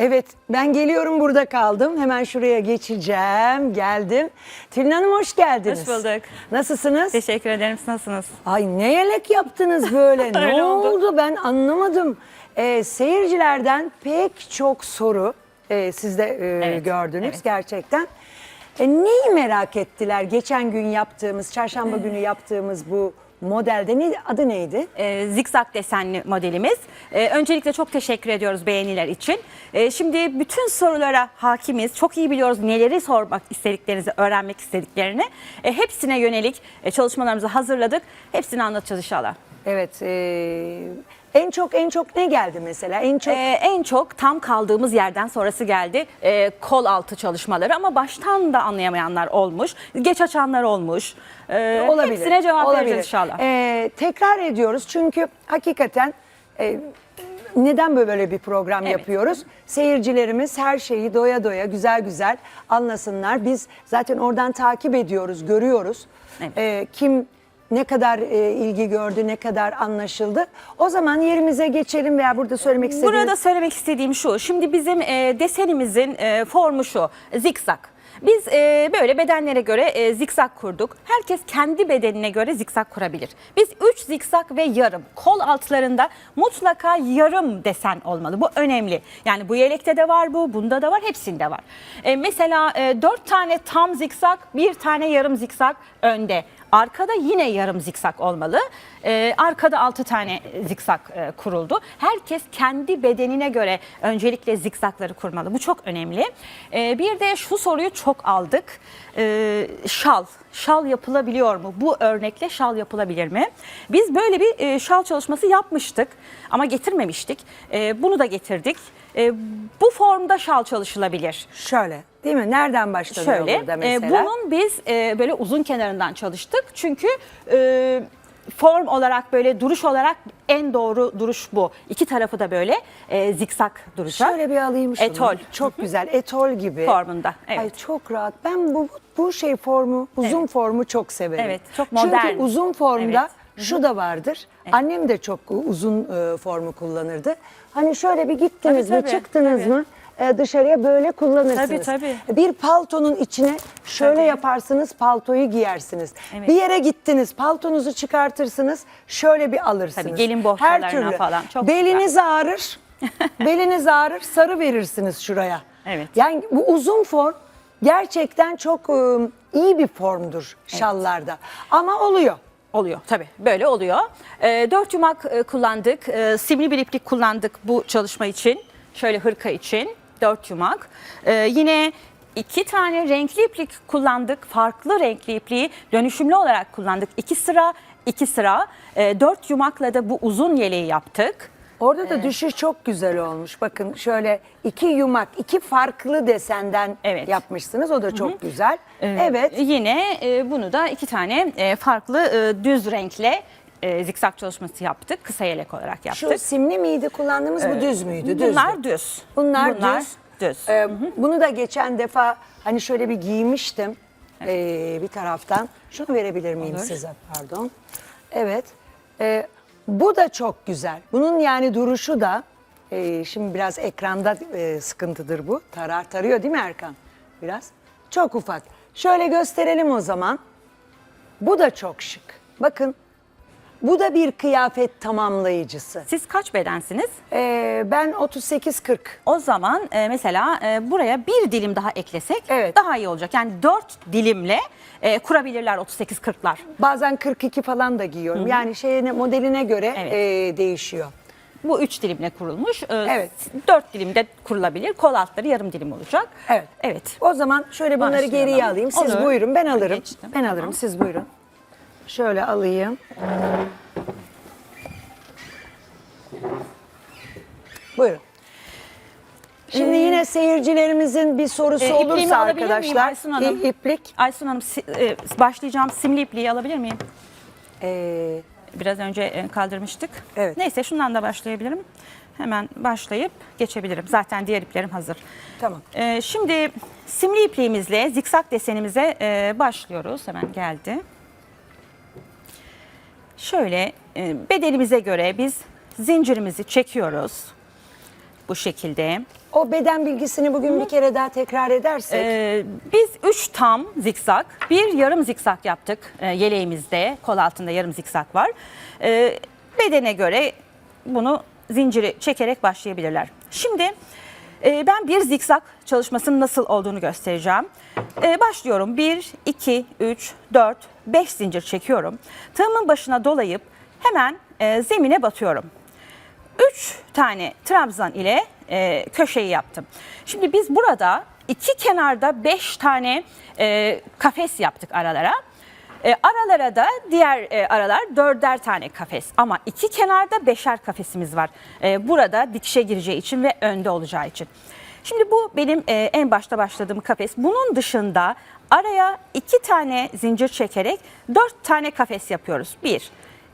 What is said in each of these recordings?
Evet ben geliyorum burada kaldım. Hemen şuraya geçeceğim. Geldim. Tülin Hanım hoş geldiniz. Hoş bulduk. Nasılsınız? Teşekkür ederim. Siz nasılsınız? Ay ne yelek yaptınız böyle? ne oldu? oldu. ben anlamadım. Ee, seyircilerden pek çok soru e, siz de e, Evet, gördünüz evet. gerçekten. E, neyi merak ettiler? Geçen gün yaptığımız, çarşamba günü yaptığımız bu modelde ne, adı neydi? Ee, zikzak desenli modelimiz. Ee, öncelikle çok teşekkür ediyoruz beğeniler için. Ee, şimdi bütün sorulara hakimiz. Çok iyi biliyoruz neleri sormak istediklerinizi, öğrenmek istediklerini. Ee, hepsine yönelik e, çalışmalarımızı hazırladık. Hepsini anlatacağız inşallah. Evet. e, en çok en çok ne geldi mesela? En çok Ee, en çok tam kaldığımız yerden sonrası geldi Ee, kol altı çalışmaları ama baştan da anlayamayanlar olmuş. Geç açanlar olmuş. Ee, olabilir. Hepsine cevap vereceğiz inşallah. Ee, tekrar ediyoruz çünkü hakikaten e, neden böyle bir program Evet. yapıyoruz? Seyircilerimiz her şeyi doya doya güzel güzel anlasınlar. Biz zaten oradan takip ediyoruz, görüyoruz. Evet. Ee, kim ne kadar e, ilgi gördü, ne kadar anlaşıldı. O zaman yerimize geçelim veya burada söylemek istediğiniz... Burada söylemek istediğim şu. Şimdi bizim e, desenimizin e, formu şu. Zikzak. Biz e, böyle bedenlere göre e, zikzak kurduk. Herkes kendi bedenine göre zikzak kurabilir. Biz 3 zikzak ve yarım kol altlarında mutlaka yarım desen olmalı. Bu önemli. Yani bu yelekte de var bu, bunda da var, hepsinde var. E, mesela 4 tane tam zikzak, bir tane yarım zikzak önde. Arkada yine yarım zikzak olmalı. Ee, arkada 6 tane zikzak e, kuruldu. Herkes kendi bedenine göre öncelikle zikzakları kurmalı. Bu çok önemli. Ee, bir de şu soruyu çok aldık. Ee, şal. Şal yapılabiliyor mu? Bu örnekle şal yapılabilir mi? Biz böyle bir e, şal çalışması yapmıştık ama getirmemiştik. Ee, bunu da getirdik. Ee, bu formda şal çalışılabilir. Şöyle değil mi? Nereden başlanıyor Şöyle, burada e, mesela? bunun biz e, böyle uzun kenarından çalıştık. Çünkü e, form olarak böyle duruş olarak en doğru duruş bu. İki tarafı da böyle e, zikzak duracak. Şöyle bir alayım şunu. Etol. Çok güzel. Etol gibi. Formunda, evet. Ay çok rahat. Ben bu bu şey formu, uzun Evet. formu çok severim. Evet, çok modern. Çünkü uzun formda Evet. Şu da vardır. Annem de çok uzun e, formu kullanırdı. Hani şöyle bir gittiniz Tabii, mi, tabii, çıktınız tabii. mı? e, dışarıya böyle kullanırsınız. Tabii, tabii. Bir paltonun içine şöyle Tabii. yaparsınız, paltoyu giyersiniz. Evet. Bir yere gittiniz, paltonuzu çıkartırsınız, şöyle bir alırsınız. Tabii, gelin bohçalarına falan, çok Beliniz ağrır. Beliniz ağrır, sarı verirsiniz şuraya. Evet. Yani bu uzun form gerçekten çok ıı, iyi bir formdur şallarda. Ama oluyor. Oluyor tabii böyle oluyor. E, dört yumak e, kullandık. E, simli bir iplik kullandık bu çalışma için. Şöyle hırka için dört yumak. E, yine iki tane renkli iplik kullandık. Farklı renkli ipliği dönüşümlü olarak kullandık. İki sıra iki sıra. E, dört yumakla da bu uzun yeleği yaptık. Orada da düşüş çok güzel olmuş. Bakın şöyle iki yumak, iki farklı desenden Evet. yapmışsınız. O da çok güzel. Ee, evet. Yine e, bunu da iki tane e, farklı e, düz renkle e, zikzak çalışması yaptık. Kısa yelek olarak yaptık. Şu simli miydi kullandığımız bu düz müydü? Düzdü. Bunlar düz. Bunlar, düz. düz. Ee, bunu da geçen defa hani şöyle bir giymiştim ee, bir taraftan. Şunu verebilir miyim size pardon. Evet. Ee, bu da çok güzel. Bunun yani duruşu da e, şimdi biraz ekranda e, sıkıntıdır bu. Tarar tarıyor değil mi Erkan? Biraz. Çok ufak. Şöyle gösterelim o zaman. Bu da çok şık. Bakın. Bu da bir kıyafet tamamlayıcısı. Siz kaç bedensiniz? Ee, ben 38-40. O zaman e, mesela e, buraya bir dilim daha eklesek Evet. daha iyi olacak. Yani dört dilimle e, kurabilirler 38-40'lar. Bazen 42 falan da giyiyorum. Yani şeyine modeline göre Evet. e, değişiyor. Bu üç dilimle kurulmuş. E, Evet. Dört dilimde kurulabilir. Kol altları yarım dilim olacak. Evet. Evet. O zaman şöyle bunları Başlayalım. geriye alayım. Siz Olur. buyurun ben alırım. Geçtim. Ben alırım Tamam. siz buyurun. Şöyle alayım. Buyurun. Şimdi yine seyircilerimizin bir sorusu Ee, ipliğimi olursa alabilir miyim arkadaşlar. Aysun Hanım? İ- iplik. Aysun Hanım si- e, başlayacağım simli ipliği alabilir miyim? Ee, Biraz önce e, kaldırmıştık. Evet. Neyse şundan da başlayabilirim. Hemen başlayıp geçebilirim. Zaten diğer iplerim hazır. tamam. Ee, şimdi simli ipliğimizle zikzak desenimize e, başlıyoruz. Hemen geldi. Şöyle e, bedenimize göre biz zincirimizi çekiyoruz. Bu şekilde. O beden bilgisini bugün bir kere daha tekrar edersek. Ee, biz 3 tam zikzak, bir yarım zikzak yaptık ee, yeleğimizde. Kol altında yarım zikzak var. Ee, bedene göre bunu zinciri çekerek başlayabilirler. Şimdi e, ben bir zikzak çalışmasının nasıl olduğunu göstereceğim. Ee, başlıyorum. 1, 2, 3, 4, 5 zincir çekiyorum. Tığımın başına dolayıp hemen e, zemine batıyorum. 3 tane trabzan ile e, köşeyi yaptım. Şimdi biz burada iki kenarda 5 tane e, kafes yaptık aralara. E, aralara da diğer e, aralar dörder tane kafes ama iki kenarda beşer kafesimiz var. E, burada dikişe gireceği için ve önde olacağı için. Şimdi bu benim e, en başta başladığım kafes. Bunun dışında araya iki tane zincir çekerek dört tane kafes yapıyoruz. Bir,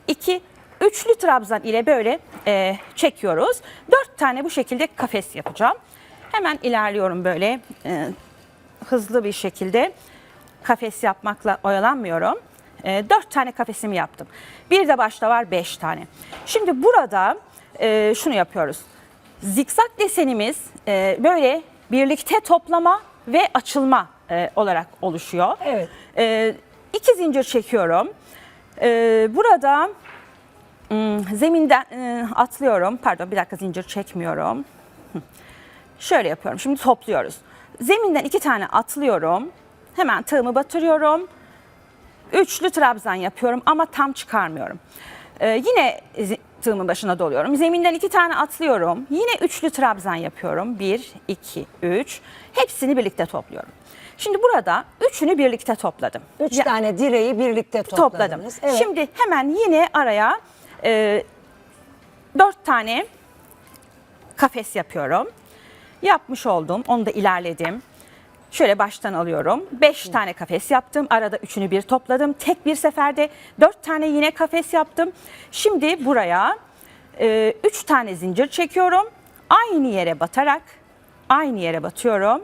iki, üçlü trabzan ile böyle e, çekiyoruz. Dört tane bu şekilde kafes yapacağım. Hemen ilerliyorum böyle e, hızlı bir şekilde kafes yapmakla oyalanmıyorum. E, dört tane kafesimi yaptım. Bir de başta var beş tane. Şimdi burada e, şunu yapıyoruz. Zikzak desenimiz e, böyle birlikte toplama ve açılma e, olarak oluşuyor. Evet. E, iki zincir çekiyorum. E, burada hmm, zeminden e, atlıyorum. Pardon bir dakika zincir çekmiyorum. Şöyle yapıyorum. Şimdi topluyoruz. Zeminden iki tane atlıyorum. Hemen tığımı batırıyorum. Üçlü trabzan yapıyorum ama tam çıkarmıyorum. Ee, yine tığımın başına doluyorum. Zeminden iki tane atlıyorum. Yine üçlü trabzan yapıyorum. Bir, iki, üç. Hepsini birlikte topluyorum. Şimdi burada üçünü birlikte topladım. Üç Ya- tane direği birlikte topladım. topladınız. Evet. Şimdi hemen yine araya e, dört tane kafes yapıyorum. Yapmış oldum. Onu da ilerledim. Şöyle baştan alıyorum. Beş tane kafes yaptım. Arada üçünü bir topladım. Tek bir seferde dört tane yine kafes yaptım. Şimdi buraya e, üç tane zincir çekiyorum. Aynı yere batarak aynı yere batıyorum.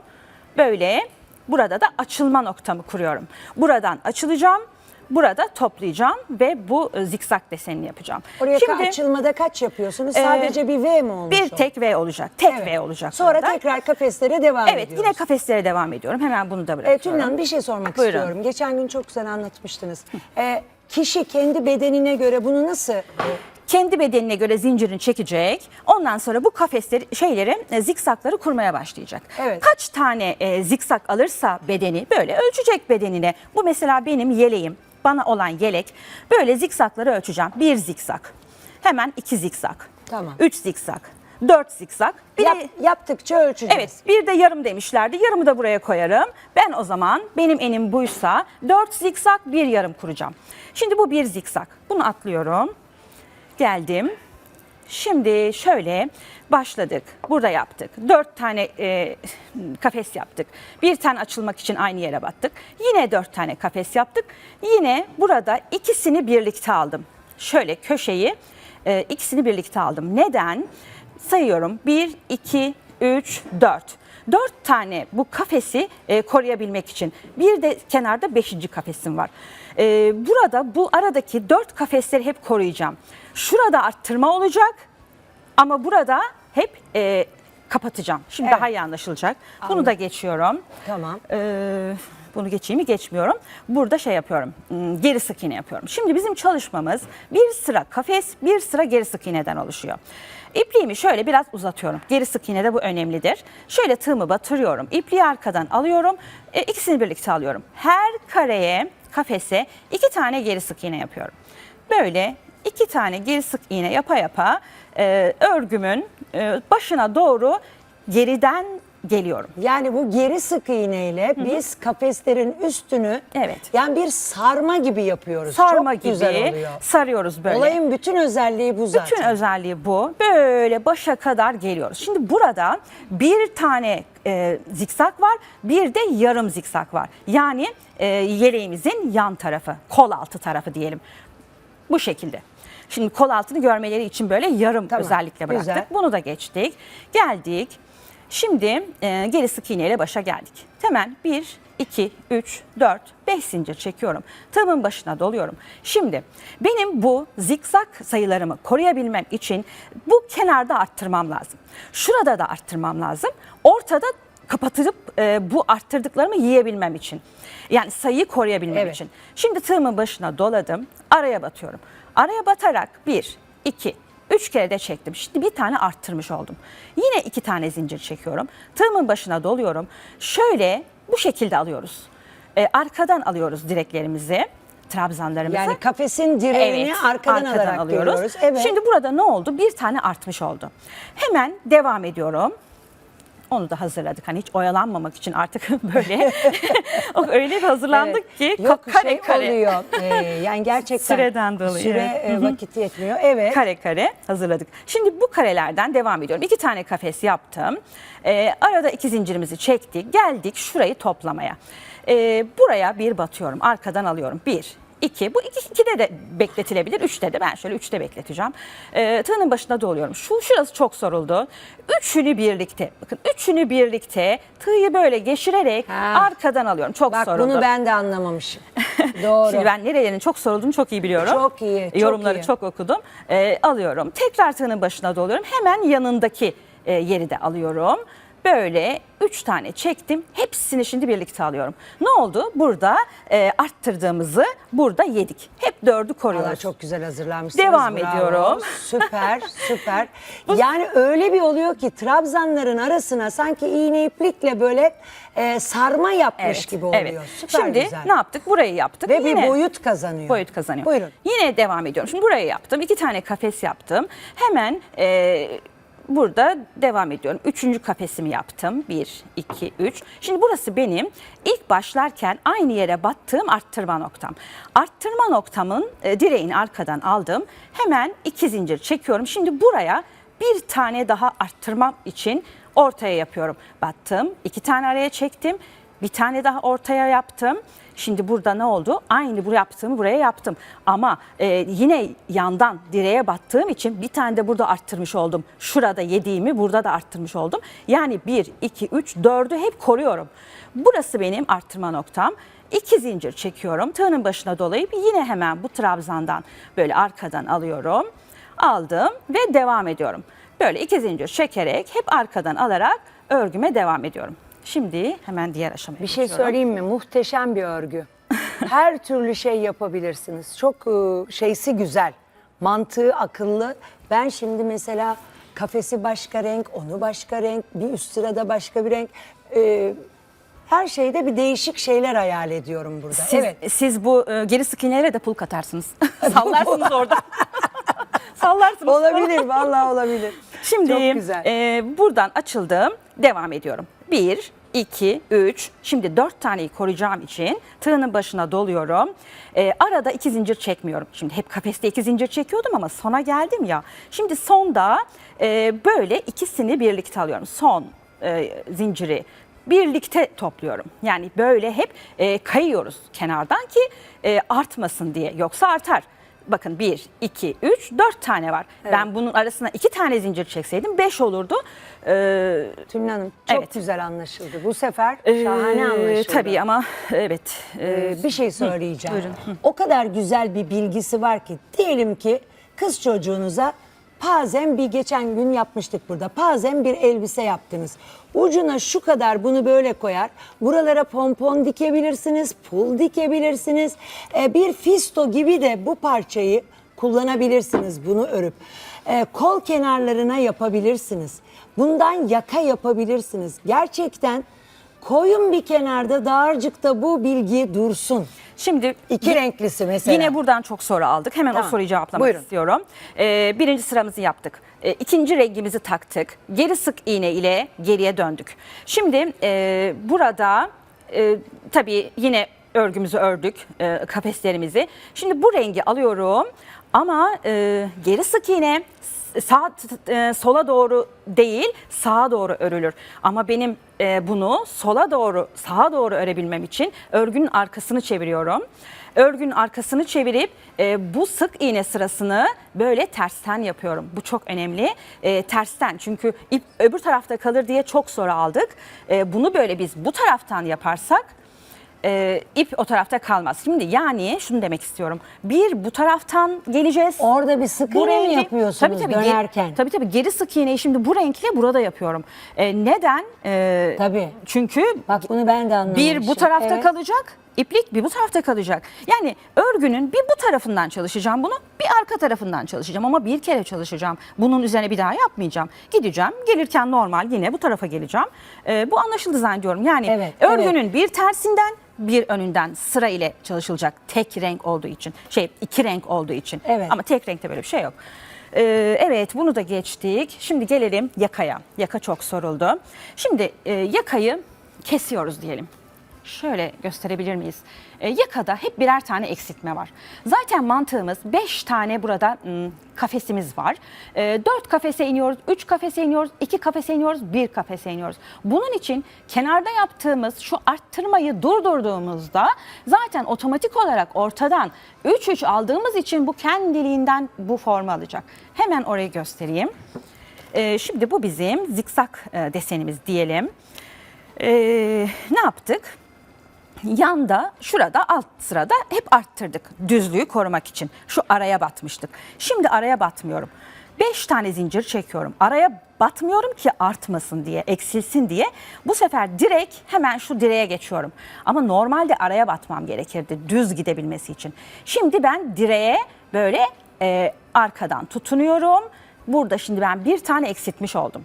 Böyle burada da açılma noktamı kuruyorum. Buradan açılacağım. Burada toplayacağım ve bu e, zikzak desenini yapacağım. Oraya Şimdi açılmada kaç yapıyorsunuz? Ee, Sadece bir V mi olmuş bir tek V olacak. Tek Evet. V olacak. Sonra burada. tekrar kafeslere devam Evet ediyoruz. yine kafeslere devam ediyorum. Hemen bunu da E, bırakıyorum. Tülin Hanım bir şey sormak Buyurun. istiyorum. Geçen gün çok güzel anlatmıştınız. E, kişi kendi bedenine göre bunu nasıl e, kendi bedenine göre zincirini çekecek. Ondan sonra bu kafesleri şeyleri e, zikzakları kurmaya başlayacak. Evet. Kaç tane e, zikzak alırsa bedeni böyle ölçecek bedenine. Bu mesela benim yeleğim. Bana olan yelek. Böyle zikzakları ölçeceğim. Bir zikzak. Hemen iki zikzak. Tamam. Üç zikzak. Dört zikzak. Bir yap- de yaptıkça ölçeceğiz? Evet bir de yarım demişlerdi. Yarımı da buraya koyarım. Ben o zaman benim enim buysa 4 zikzak bir yarım kuracağım. Şimdi bu bir zikzak. Bunu atlıyorum. Geldim. Şimdi şöyle başladık. Burada yaptık. Dört tane e, kafes yaptık. Bir tane açılmak için aynı yere battık. Yine dört tane kafes yaptık. Yine burada ikisini birlikte aldım. Şöyle köşeyi e, ikisini birlikte aldım. Neden? Sayıyorum. Bir, iki, üç, dört. Dört tane bu kafesi e, koruyabilmek için. Bir de kenarda beşinci kafesim var. E, burada bu aradaki dört kafesleri hep koruyacağım. Şurada arttırma olacak ama burada hep e, kapatacağım. Şimdi Evet. daha iyi anlaşılacak. Bunu da geçiyorum. Tamam. Ee, bunu geçeyim mi geçmiyorum. Burada şey yapıyorum. hmm, Geri sık iğne yapıyorum. Şimdi bizim çalışmamız bir sıra kafes, bir sıra geri sık iğneden oluşuyor. İpliğimi şöyle biraz uzatıyorum. Geri sık iğne de bu önemlidir. Şöyle tığımı batırıyorum. İpliği arkadan alıyorum. E, ikisini birlikte alıyorum. Her kareye, kafese iki tane geri sık iğne yapıyorum. Böyle iki tane geri sık iğne yapa yapa e, örgümün e, başına doğru geriden geliyorum. Yani bu geri sık iğneyle biz kafeslerin üstünü Evet. yani bir sarma gibi yapıyoruz. sarma Çok gibi güzel oluyor. sarıyoruz böyle. Olayın bütün özelliği bu zaten. Bütün özelliği bu. Böyle başa kadar geliyoruz. Şimdi burada bir tane e, zikzak var, bir de yarım zikzak var. Yani e, yeleğimizin yan tarafı, kol altı tarafı diyelim. Bu şekilde. Şimdi kol altını görmeleri için böyle yarım Tamam, özellikle bıraktık. güzel. Bunu da geçtik. Geldik. Şimdi e, geri sık iğne ile başa geldik. Hemen 1, 2, 3, 4, 5 zincir çekiyorum. Tığımın başına doluyorum. Şimdi benim bu zikzak sayılarımı koruyabilmem için bu kenarda arttırmam lazım. Şurada da arttırmam lazım. Ortada kapatıp e, bu arttırdıklarımı yiyebilmem için. Yani sayıyı koruyabilmem Evet. için. Şimdi tığımın başına doladım. Araya batıyorum. Araya batarak 1, 2, 3 kere de çektim. Şimdi bir tane arttırmış oldum. Yine iki tane zincir çekiyorum. Tığımın başına doluyorum. Şöyle bu şekilde alıyoruz. E, arkadan alıyoruz direklerimizi, trabzanlarımızı. Yani kafesin direğini arkadan, alarak görüyoruz. Evet. Şimdi burada ne oldu? Bir tane artmış oldu. Hemen devam ediyorum. Onu da hazırladık. Hani hiç oyalanmamak için artık böyle öyle bir hazırlandık Evet. ki Yok kare şey kare. oluyor. Ee, yani gerçekten Süreden dolayı, Süre evet. e, vakit yetmiyor. Evet. kare kare hazırladık. Şimdi bu karelerden devam ediyorum. İki tane kafes yaptım. Ee, arada iki zincirimizi çektik. Geldik şurayı toplamaya. Ee, buraya bir batıyorum. Arkadan alıyorum. Bir, iki. Bu iki, ikide de bekletilebilir. Üçte de ben şöyle üçte bekleteceğim. Ee, tığının başına doluyorum. Şu şurası çok soruldu. Üçünü birlikte. Bakın üçünü birlikte tığı böyle geçirerek Ha. arkadan alıyorum. Çok Bak soruldu. bunu ben de anlamamışım. Doğru. Şimdi ben nerelerin çok sorulduğunu çok iyi biliyorum. Çok iyi, çok Yorumları iyi. çok okudum. Ee, alıyorum. Tekrar tığının başına doluyorum. Hemen yanındaki e, yeri de alıyorum. Böyle üç tane çektim. Hepsini şimdi birlikte alıyorum. Ne oldu? Burada e, arttırdığımızı burada yedik. Hep dördü koruyoruz. Valla çok güzel hazırlanmışsınız. Devam Bravo. ediyorum. Süper, süper. Yani öyle bir oluyor ki trabzanların arasına sanki iğne iplikle böyle e, sarma yapmış gibi oluyor. evet. Süper Şimdi güzel. ne yaptık? Burayı yaptık. Ve bir Yine- boyut kazanıyor. boyut kazanıyor. Buyurun. Yine devam ediyorum. Şimdi burayı yaptım. iki tane kafes yaptım. Hemen e, burada devam ediyorum. Üçüncü kafesimi yaptım. Bir, iki, üç. Şimdi burası benim ilk başlarken aynı yere battığım arttırma noktam. Arttırma noktamın e, direğini arkadan aldım. Hemen iki zincir çekiyorum. Şimdi buraya bir tane daha arttırmam için ortaya yapıyorum. Battım, iki tane araya çektim. Bir tane daha ortaya yaptım. Şimdi burada ne oldu? Aynı bu yaptığımı buraya yaptım. Ama e, yine yandan direğe battığım için bir tane de burada arttırmış oldum. Şurada yediğimi burada da arttırmış oldum. Yani 1, 2, 3, 4'ü hep koruyorum. Burası benim arttırma noktam. İki zincir çekiyorum. Tığının başına dolayıp yine hemen bu trabzandan böyle arkadan alıyorum. Aldım ve devam ediyorum. Böyle iki zincir çekerek hep arkadan alarak örgüme devam ediyorum. Şimdi hemen diğer aşamaya Bir şey geçiyorum. söyleyeyim mi? Muhteşem bir örgü. Her türlü şey yapabilirsiniz. Çok e, şeysi güzel. Mantığı akıllı. Ben şimdi mesela kafesi başka renk, onu başka renk, bir üst sırada başka bir renk. E, her şeyde bir değişik şeyler hayal ediyorum burada. Siz, evet. siz bu e, geri sık iğnelere de pul katarsınız. Sallarsınız orada. Sallarsınız. Olabilir, vallahi olabilir. Şimdi Çok güzel. e, buradan açıldım. Devam ediyorum. 1, 2, 3. Şimdi 4 taneyi koruyacağım için tığının başına doluyorum. E, arada iki zincir çekmiyorum. Şimdi hep kafeste iki zincir çekiyordum ama sona geldim ya. Şimdi sonda e, böyle ikisini birlikte alıyorum. Son e, zinciri birlikte topluyorum. Yani böyle hep e, kayıyoruz kenardan ki e, artmasın diye. Yoksa artar. Bakın 1, 2, 3, 4 tane var. Ben bunun arasına 2 tane zincir çekseydim 5 olurdu. Ee, Tülin Hanım çok Evet. güzel anlaşıldı. Bu sefer e, şahane anlaşıldı. Tabii ama evet. Ee, bir şey söyleyeceğim. buyurun. Hı. O kadar güzel bir bilgisi var ki diyelim ki kız çocuğunuza pazen bir geçen gün yapmıştık burada. Pazen bir elbise yaptınız. Ucuna şu kadar bunu böyle koyar. Buralara pompon dikebilirsiniz, pul dikebilirsiniz. Ee, bir fisto gibi de bu parçayı kullanabilirsiniz bunu örüp. Ee, kol kenarlarına yapabilirsiniz. Bundan yaka yapabilirsiniz. Gerçekten koyun bir kenarda dağarcıkta bu bilgi dursun. Şimdi İki y- renklisi mesela. Yine buradan çok soru aldık. Hemen Tamam. o soruyu cevaplamak Buyurun. istiyorum. Ee, birinci sıramızı yaptık. Ee, ikinci rengimizi taktık. Geri sık iğne ile geriye döndük. Şimdi e, burada e, tabii yine örgümüzü ördük, e, kafeslerimizi. Şimdi bu rengi alıyorum ama e, geri sık iğne sağ e, sola doğru değil sağa doğru örülür. Ama benim e, bunu sola doğru sağa doğru örebilmem için örgünün arkasını çeviriyorum. Örgünün arkasını çevirip e, bu sık iğne sırasını böyle tersten yapıyorum. Bu çok önemli. E, tersten çünkü ip öbür tarafta kalır diye çok soru aldık. E, bunu böyle biz bu taraftan yaparsak e, ip o tarafta kalmaz. Şimdi yani şunu demek istiyorum. Bir bu taraftan geleceğiz. Orada bir sık Bu iğne mi rengi- yapıyorsunuz ge- dönerken? tabii tabii geri sık iğneyi şimdi bu renkle burada yapıyorum. E, neden? E, Tabii. Çünkü Bak bunu ben de anlamamışım. bir bu tarafta Evet. kalacak, iplik bir bu tarafta kalacak. Yani örgünün bir bu tarafından çalışacağım bunu, bir arka tarafından çalışacağım ama bir kere çalışacağım. Bunun üzerine bir daha yapmayacağım. Gideceğim, gelirken normal yine bu tarafa geleceğim. Ee, bu anlaşıldı zannediyorum. Yani Evet, örgünün bir tersinden bir önünden sıra ile çalışılacak tek renk olduğu için. Şey iki renk olduğu için. Evet. Ama tek renkte böyle bir şey yok. Ee, evet bunu da geçtik. Şimdi gelelim yakaya. Yaka çok soruldu. Şimdi e, yakayı kesiyoruz diyelim. Şöyle gösterebilir miyiz? E, yakada hep birer tane eksiltme var. Zaten mantığımız 5 tane burada hmm, kafesimiz var. 4 kafese iniyoruz, 3 kafese iniyoruz, 2 kafese iniyoruz, 1 kafese iniyoruz. Bunun için kenarda yaptığımız şu arttırmayı durdurduğumuzda zaten otomatik olarak ortadan 3-3 aldığımız için bu kendiliğinden bu formu alacak. Hemen orayı göstereyim. E, şimdi bu bizim zikzak e, desenimiz diyelim. E, ne yaptık? Yanda, şurada, alt sırada hep arttırdık düzlüğü korumak için. Şu araya batmıştık. Şimdi araya batmıyorum. 5 tane zincir çekiyorum. Araya batmıyorum ki artmasın diye, eksilsin diye. Bu sefer direkt hemen şu direğe geçiyorum. Ama normalde araya batmam gerekirdi düz gidebilmesi için. Şimdi ben direğe böyle e, arkadan tutunuyorum. Burada şimdi ben bir tane eksiltmiş oldum.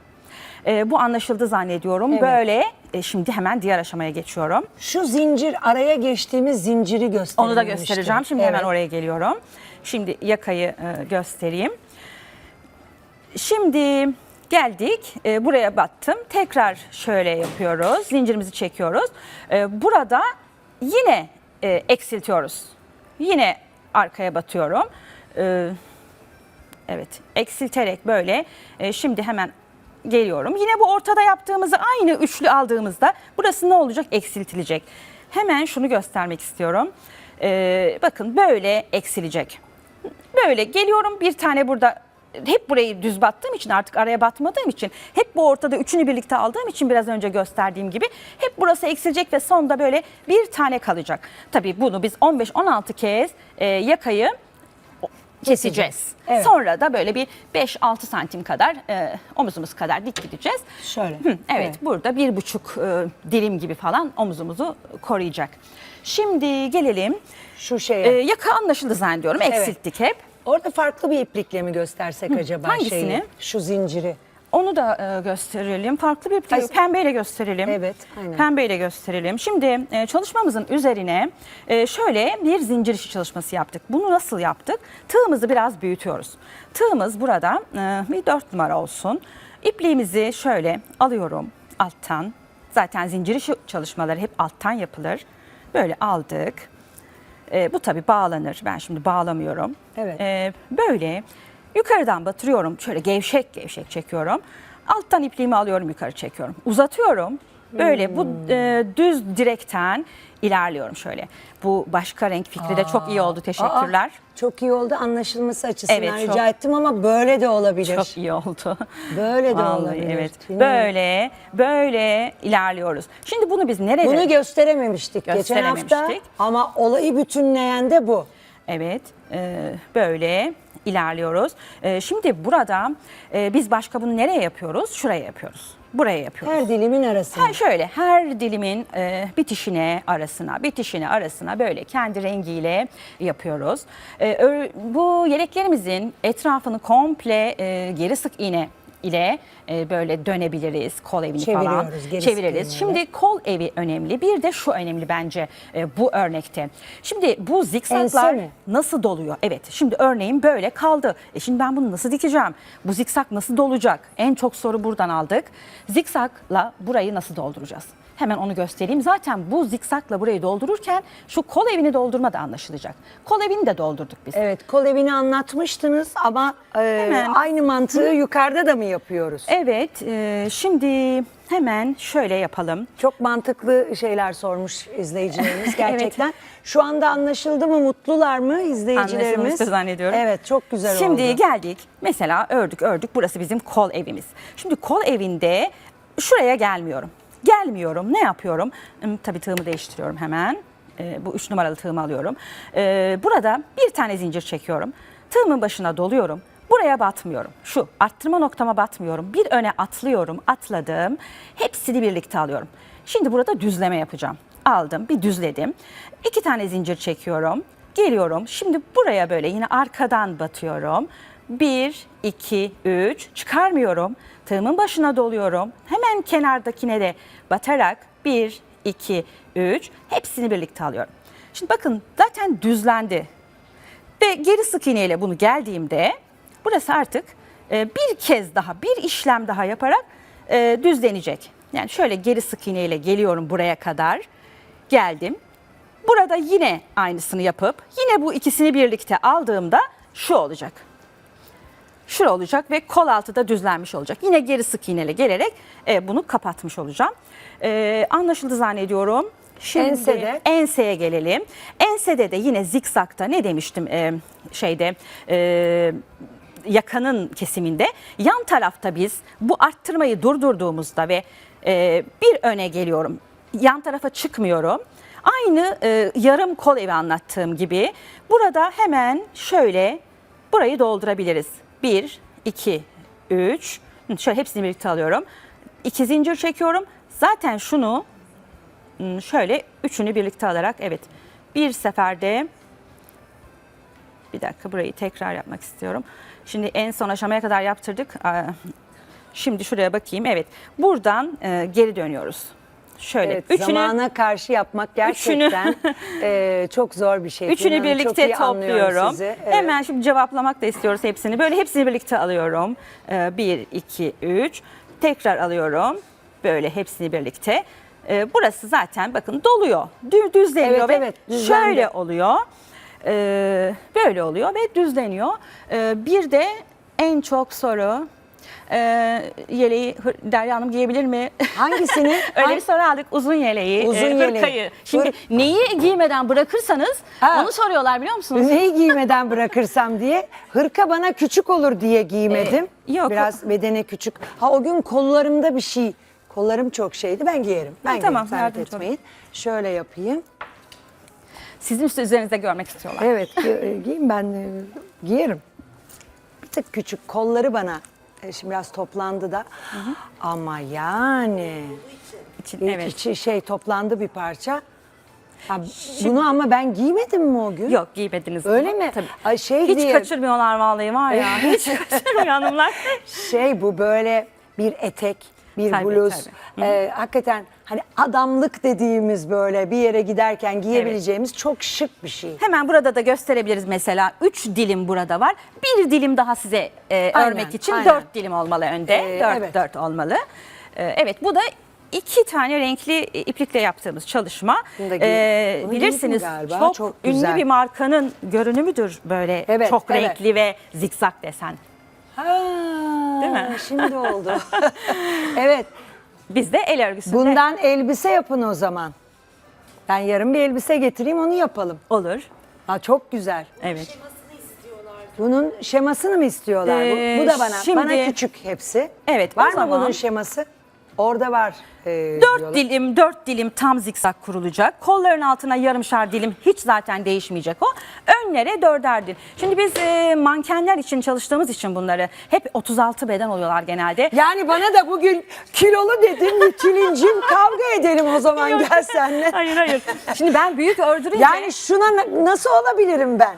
E, bu anlaşıldı zannediyorum. Evet. Böyle e, şimdi hemen diğer aşamaya geçiyorum. Şu zincir araya geçtiğimiz zinciri gösterelim. Onu da göstereceğim. Şimdi hemen Evet. oraya geliyorum. Şimdi yakayı e, göstereyim. Şimdi geldik. e, buraya battım. Tekrar şöyle yapıyoruz. Zincirimizi çekiyoruz. E, burada yine e, eksiltiyoruz. Yine arkaya batıyorum. E, Evet, eksilterek böyle. E, şimdi hemen geliyorum. Yine bu ortada yaptığımızı aynı üçlü aldığımızda burası ne olacak? Eksiltilecek. Hemen şunu göstermek istiyorum. E, bakın böyle eksilecek. Böyle geliyorum bir tane burada hep burayı düz battığım için artık araya batmadığım için hep bu ortada üçünü birlikte aldığım için biraz önce gösterdiğim gibi hep burası eksilecek ve sonda böyle bir tane kalacak. Tabii bunu biz 15-16 kez e, yakayı keseceğiz. Evet. Sonra da böyle bir 5-6 santim kadar e, omuzumuz kadar dik gideceğiz. Şöyle. Hı, evet, burada bir buçuk e, dilim gibi falan omuzumuzu koruyacak. Şimdi gelelim. Şu şeye. E, yaka anlaşıldı zannediyorum. Evet. Eksilttik hep. Orada farklı bir iplikle mi göstersek acaba hangisini? şeyi? Şu zinciri. Onu da e, gösterelim. Farklı bir Ay- pembeyle gösterelim. Evet, aynen. Pembeyle gösterelim. Şimdi e, çalışmamızın üzerine e, şöyle bir zincir işi çalışması yaptık. Bunu nasıl yaptık? Tığımızı biraz büyütüyoruz. Tığımız burada e, bir 4 numara olsun. İpliğimizi şöyle alıyorum alttan. Zaten zincir işi çalışmaları hep alttan yapılır. Böyle aldık. E, bu tabii bağlanır. Ben şimdi bağlamıyorum. Evet. E, böyle yukarıdan batırıyorum. Şöyle gevşek gevşek çekiyorum. Alttan ipliğimi alıyorum yukarı çekiyorum. Uzatıyorum. Böyle bu e, düz direkten ilerliyorum şöyle. Bu başka renk fikri de çok iyi oldu. Teşekkürler. Çok iyi oldu anlaşılması açısından Evet, rica çok- ettim ama böyle de olabilir. Çok iyi oldu. Böyle de Vallahi olabilir. Evet. Bilmiyorum. Böyle böyle ilerliyoruz. Şimdi bunu biz nerede? Bunu gösterememiştik, geçen hafta Gösterememiştik. ama olayı bütünleyen de bu. Evet, e, böyle ilerliyoruz. E, şimdi burada e, biz başka bunu nereye yapıyoruz? Şuraya yapıyoruz. Buraya yapıyoruz. Her dilimin arasında. Her şöyle her dilimin e, bitişine arasına, bitişine arasına böyle kendi rengiyle yapıyoruz. E, bu yeleklerimizin etrafını komple e, geri sık iğne ile e, böyle dönebiliriz kol evini falan. Çeviriyoruz, geri Çeviririz. Şimdi kol evi önemli. Bir de şu önemli bence e, bu örnekte. Şimdi bu zikzaklar Ense mi? nasıl doluyor? Evet. Şimdi örneğin böyle kaldı. E şimdi ben bunu nasıl dikeceğim? Bu zikzak nasıl dolacak? En çok soru buradan aldık. Zikzakla burayı nasıl dolduracağız? Hemen onu göstereyim. Zaten bu zikzakla burayı doldururken şu kol evini doldurma da anlaşılacak. Kol evini de doldurduk biz. Evet kol evini anlatmıştınız ama e, Hemen. aynı mantığı yukarıda da mı yapıyoruz? Evet. e, şimdi hemen şöyle yapalım. Çok mantıklı şeyler sormuş izleyicilerimiz gerçekten. Şu anda anlaşıldı mı? Mutlular mı izleyicilerimiz? Anlaşılmıştır zannediyorum. Evet çok güzel Şimdi oldu. geldik. Mesela ördük ördük. Burası bizim kol evimiz. Şimdi kol evinde şuraya gelmiyorum. Gelmiyorum. Ne yapıyorum? Hmm, Tabii tığımı değiştiriyorum hemen. Ee, bu üç numaralı tığımı alıyorum. Ee, burada bir tane zincir çekiyorum. Tığımın başına doluyorum. Buraya batmıyorum. Şu arttırma noktama batmıyorum. Bir öne atlıyorum. Atladım. Hepsini birlikte alıyorum. Şimdi burada düzleme yapacağım. Aldım. Bir düzledim. İki tane zincir çekiyorum. Geliyorum. Şimdi buraya böyle yine arkadan batıyorum. 1, 2, 3 çıkarmıyorum. Tığımın başına doluyorum. Hemen kenardakine de batarak 1, 2, 3 hepsini birlikte alıyorum. Şimdi bakın zaten düzlendi. Ve geri sık iğneyle bunu geldiğimde burası artık e, bir kez daha bir işlem daha yaparak e, düzlenecek. Yani şöyle geri sık iğneyle geliyorum buraya kadar. Geldim. Burada yine aynısını yapıp yine bu ikisini birlikte aldığımda şu olacak. Şura olacak ve kol altı da düzlenmiş olacak. Yine geri sık iğneyle gelerek e, bunu kapatmış olacağım. E, anlaşıldı zannediyorum. Şimdi Ensede. enseye gelelim. Ensede de yine zikzakta ne demiştim e, şeyde e, yakanın kesiminde yan tarafta biz bu arttırmayı durdurduğumuzda ve e, bir öne geliyorum. Yan tarafa çıkmıyorum. Aynı e, yarım kol evi anlattığım gibi burada hemen şöyle burayı doldurabiliriz. 1, 2, 3. Şöyle hepsini birlikte alıyorum. 2 zincir çekiyorum. Zaten şunu Hmm, şöyle üçünü birlikte alarak evet bir seferde bir dakika burayı tekrar yapmak istiyorum. Şimdi en son aşamaya kadar yaptırdık. Şimdi şuraya bakayım. Evet. Buradan e, geri dönüyoruz. Şöyle Evet, üçünü zamana karşı yapmak gerçekten e, çok zor bir şey. Üçünü çok birlikte topluyorum. sizi. Evet. Hemen şimdi cevaplamak da istiyoruz hepsini. Böyle hepsini birlikte alıyorum. Ee, bir, iki, üç. Tekrar alıyorum. Böyle hepsini birlikte. Ee, burası zaten bakın doluyor. Dü- Düzleniyor Evet, ve evet, düzlendi. şöyle oluyor. Ee, böyle oluyor ve düzleniyor. Ee, bir de en çok soru e, yeleği Derya Hanım giyebilir mi? Hangisini? Öyle Hangi- bir soru aldık uzun yeleği, Uzun e, yeleği. hırkayı. Şimdi Hır- neyi giymeden bırakırsanız Ha. onu soruyorlar biliyor musunuz? Neyi giymeden bırakırsam diye. Hırka bana küçük olur diye giymedim. Ee, yok. Biraz bedene küçük. Ha o gün kollarımda bir şey. Kollarım çok şeydi. Ben giyerim. Ben Ha, tamam, giyerim. Zahmet yardımcı etmeyin. Şöyle yapayım. Sizin üstü üzerinizde görmek istiyorlar. Evet gi- giyeyim ben e, giyerim. Bir tık küçük kolları bana e, şimdi biraz toplandı da ama yani bir evet. içi şey toplandı bir parça. Ha, bunu ama ben giymedim mi o gün? Yok giymediniz. Öyle bunu. mi? Tabii. Ay şey Hiç diye kaçırmıyorlar vallahi var ya. Hiç kaçırmıyor hanımlar. şey bu böyle bir etek, bir Tabii, bluz. tabii. e, hakikaten hani adamlık dediğimiz böyle bir yere giderken giyebileceğimiz çok şık bir şey. Hemen burada da gösterebiliriz mesela. Üç dilim burada var. Bir dilim daha size e, Aynen, örmek için aynen. dört dilim olmalı önde. Ee, dört, evet. dört olmalı. Ee, evet bu da iki tane renkli iplikle yaptığımız çalışma. Bunu da giy- Ee, bunu bilirsiniz galiba, çok, çok ünlü güzel. bir markanın görünümüdür böyle Evet, çok evet. renkli ve zikzak desen. Ha, Değil mi? Şimdi oldu. evet. Biz de el örgüsünde Bundan elbise yapın o zaman. Ben yarın bir elbise getireyim onu yapalım. olur. Ha çok güzel. Evet. Bunun şemasını mı istiyorlar? Bu- Ee, bu, da bana şimdi- bana küçük hepsi. Evet, o Var mı zaman- bunun şeması? Orada var. E, 4 diyorlar. dilim 4 dilim tam zikzak kurulacak. Kolların altına yarımşar dilim hiç zaten değişmeyecek o. Önlere dörder dilim. Şimdi biz e, mankenler için çalıştığımız için bunları hep 36 beden oluyorlar genelde. Yani bana da bugün kilolu dedin Tülincim kavga edelim o zaman gel senle. hayır hayır. Şimdi ben büyük ördürünce Yani şuna na- nasıl olabilirim ben?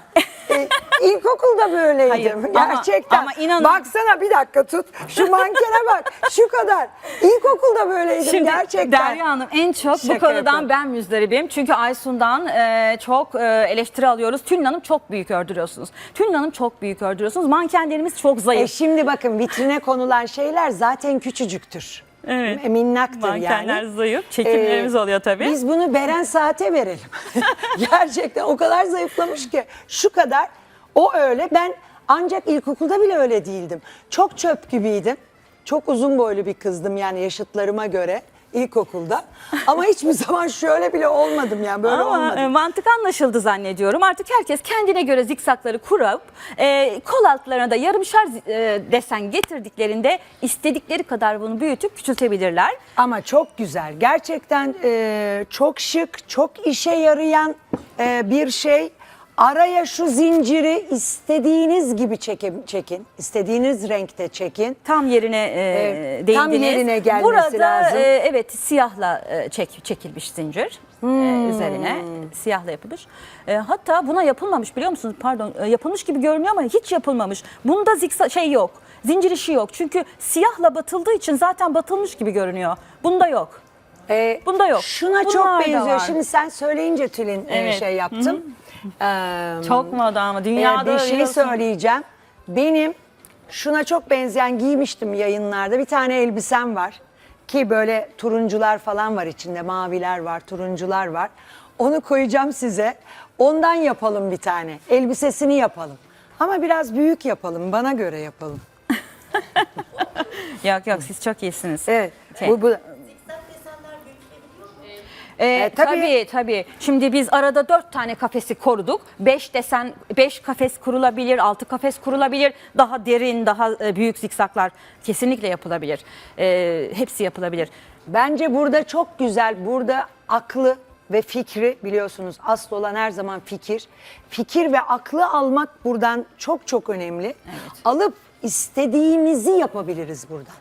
Ee, ilkokulda böyleydim. Hayır, ama- Gerçekten. ama inanın- Baksana bir dakika tut. Şu mankene bak. Şu kadar. İlkokulda böyleydim Şimdi gerçekten. Derya Hanım en çok bu Şaka konudan yapıyorum. ben müzdaribim. Çünkü Aysun'dan e, çok e, eleştiri alıyoruz. Tülin Hanım çok büyük ördürüyorsunuz. Tülin Hanım çok büyük ördürüyorsunuz. Mankenlerimiz çok E zayıf. şimdi bakın vitrine konulan şeyler zaten küçücüktür. Evet. Minnaktır Mankenler yani. zayıf. Çekimlerimiz Ee, oluyor tabii. Biz bunu Beren Saat'e verelim. Gerçekten o kadar zayıflamış ki şu kadar o öyle ben ancak ilkokulda bile öyle değildim. Çok çöp gibiydim. Çok uzun boylu bir kızdım yani yaşıtlarıma göre ilkokulda. Ama hiçbir zaman şöyle bile olmadım yani böyle Ama olmadım. e, mantık anlaşıldı zannediyorum. Artık herkes kendine göre zikzakları kurup e, kol altlarına da yarımşar e, desen getirdiklerinde istedikleri kadar bunu büyütüp küçültebilirler. Ama çok güzel. Gerçekten e, çok şık, çok işe yarayan e, bir şey. Araya şu zinciri istediğiniz gibi çekin, çekin. istediğiniz renkte çekin. Tam yerine e, Evet, değindiniz. tam yerine gelmesi Burada, lazım. e, evet siyahla e, çek, çekilmiş zincir Hmm. e, üzerine siyahla yapılmış. E, hatta buna yapılmamış biliyor musunuz? Pardon e, yapılmış gibi görünüyor ama hiç yapılmamış. Bunda zikza şey yok. Zincir işi yok. Çünkü siyahla batıldığı için zaten batılmış gibi görünüyor. Bunda yok. E, Bunda yok. Şuna Bunlar çok benziyor. Şimdi sen söyleyince Tülin e, Evet. şey yaptım. Ee, Çok moda ama e, dünyada bir şey biliyorsun- söyleyeceğim. Benim şuna çok benzeyen giymiştim yayınlarda. Bir tane elbisem var. Ki böyle turuncular falan var içinde. Maviler var, turuncular var. Onu koyacağım size. Ondan yapalım bir tane. Elbisesini yapalım. Ama biraz büyük yapalım. Bana göre yapalım. Yok yok siz çok iyisiniz. Evet. Şey. Bu, bu, Ee, E, tabii. tabii. tabii Şimdi biz arada dört tane kafesi koruduk. Beş desen, beş kafes kurulabilir, altı kafes kurulabilir. Daha derin, daha e, büyük zikzaklar kesinlikle yapılabilir. Ee, hepsi yapılabilir. Bence burada çok güzel, burada aklı ve fikri biliyorsunuz asıl olan her zaman fikir. Fikir ve aklı almak buradan çok çok önemli. Alıp istediğimizi yapabiliriz buradan.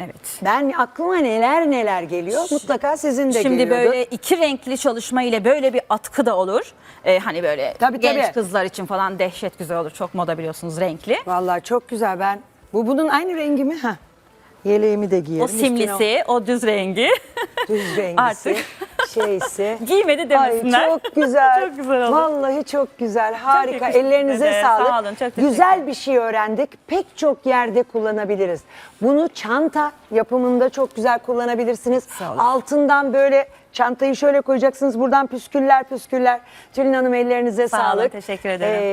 Evet. Ben aklıma neler neler geliyor mutlaka sizin de Şimdi geliyordur. böyle iki renkli çalışma ile böyle bir atkı da olur. Ee, hani böyle Tabii, genç tabii. kızlar için falan dehşet güzel olur. Çok moda biliyorsunuz renkli. Vallahi çok güzel ben. Bu bunun aynı rengi mi? Ha. Yeleğimi de giyerim. O Üstüne simlisi, o düz rengi. düz rengisi. Artık. Şeysi. Giymedi Ay demesinler. çok güzel. Çok güzel oldu. Vallahi çok güzel. Harika. yakıştı Ellerinize de. sağlık. Sağ olun, çok güzel bir şey öğrendik. Pek çok yerde kullanabiliriz. Bunu çanta yapımında çok güzel kullanabilirsiniz. Sağ olun. Altından böyle çantayı şöyle koyacaksınız. Buradan püsküller püsküller. Tülin Hanım ellerinize Sağ olun, sağlık. teşekkür ederim. Ee,